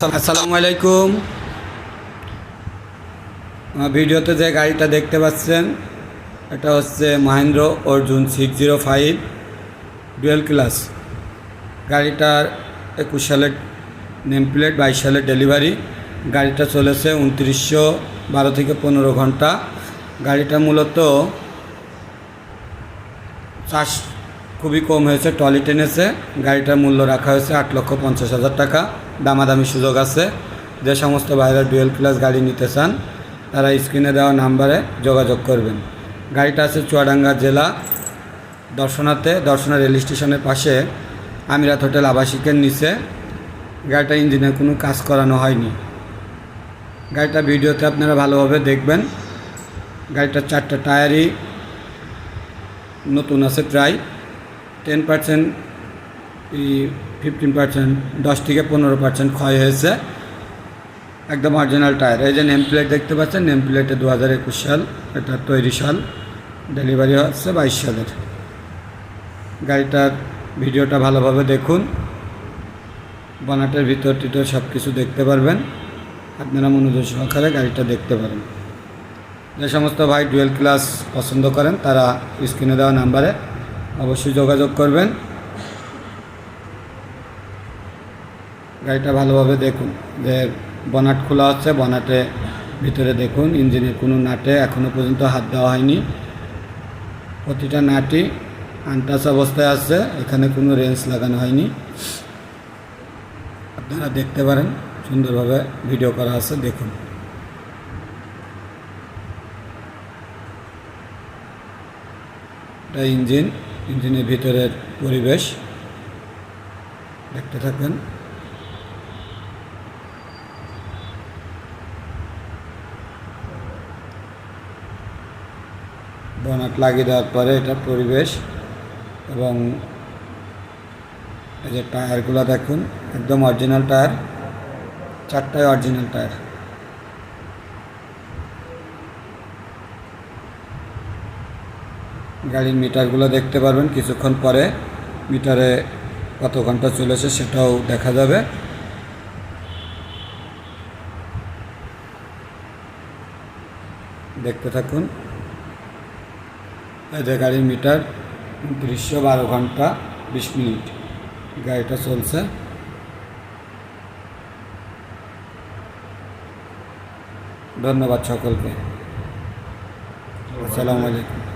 আসসালামু আলাইকুম। ভিডিওতে যে গাড়িটা দেখতে পাচ্ছেন, এটা হচ্ছে Mahindra Arjun six zero five dual class গাড়িটার একুশ সালের নেম প্লেট বাইশ সালের ডেলিভারি গাড়িটা চলেছে উনত্রিশশো বারো থেকে পনেরো ঘণ্টা। গাড়িটা মূলত চাষ খুবই কম হয়েছে। টলি টেনেছে। গাড়িটার মূল্য রাখা হয়েছে আট লক্ষ পঞ্চাশ হাজার টাকা। দামাদামি সুযোগ আছে। যে সমস্ত বাইরের ডুয়েল ক্লাস গাড়ি নিতে চান, তারা স্ক্রিনে দেওয়া নাম্বারে যোগাযোগ করবেন। গাড়িটা আছে চুয়াডাঙ্গা জেলা দর্শনাতে দর্শনা রেল স্টেশনের পাশে আমিরাত হোটেল আবাসিকের নিচে। গাড়িটা ইঞ্জিনের কোনো কাজ করানো হয়নি। গাড়িটা ভিডিওতে আপনারা ভালোভাবে দেখবেন। গাড়িটার চারটা টায়ারই নতুন আছে প্রায়। টেন পার্সেন্ট ফিফটিন পার্সেন্ট দশ থেকে পনেরো পার্সেন্ট ক্ষয় হয়েছে। একদম অরিজিনাল টায়ার এই যে নেম প্লেট দেখতে পাচ্ছেন নেম প্লেটে দু হাজার একুশ সাল এটা তৈরি সাল। ডেলিভারি হচ্ছে বাইশ সালের। গাড়িটার ভিডিওটা ভালোভাবে দেখুন। বনাটের ভিতর টিতর সব কিছু দেখতে পারবেন। আপনারা মনোযোগ সহকারে গাড়িটা দেখতে পারেন। যে সমস্ত ভাই ডুয়েল ক্লাস পছন্দ করেন, তারা স্ক্রিনে দেওয়া নাম্বারে অবশ্যই যোগাযোগ করবেন। গাড়িটা ভালোভাবে দেখুন। যে বনাট খোলা হচ্ছে বনাটে ভিতরে দেখুন। ইঞ্জিনের কোনো নাটে এখনও পর্যন্ত হাত দেওয়া হয়নি। প্রতিটা নাটই আনটাচ অবস্থায় আছে, এখানে কোনো রেঞ্জ লাগানো হয়নি। আপনারা দেখতে পারেন, সুন্দরভাবে ভিডিও করা আছে, দেখুন। এটা ইঞ্জিন। ইঞ্জিনের ভিতরের পরিবেশ। দেখতে থাকবেন। বনাট লাগিয়ে দেওয়ার পরে এটা পরিবেশ এবং এই যে টায়ারগুলো দেখুন, একদম অরিজিনাল টায়ার, চারটায় অরিজিনাল টায়ার। গাড়ির মিটারগুলো দেখতে পারবেন। কিছুক্ষণ পরে মিটারে কত ঘণ্টা চলেছে সেটাও দেখা যাবে। দেখতে থাকুন। এই যে গাড়ির মিটার উনত্রিশশো বারো ঘণ্টা বিশ মিনিট। গাড়িটা চলছে। ধন্যবাদ সকলকে। আসসালামু আলাইকুম।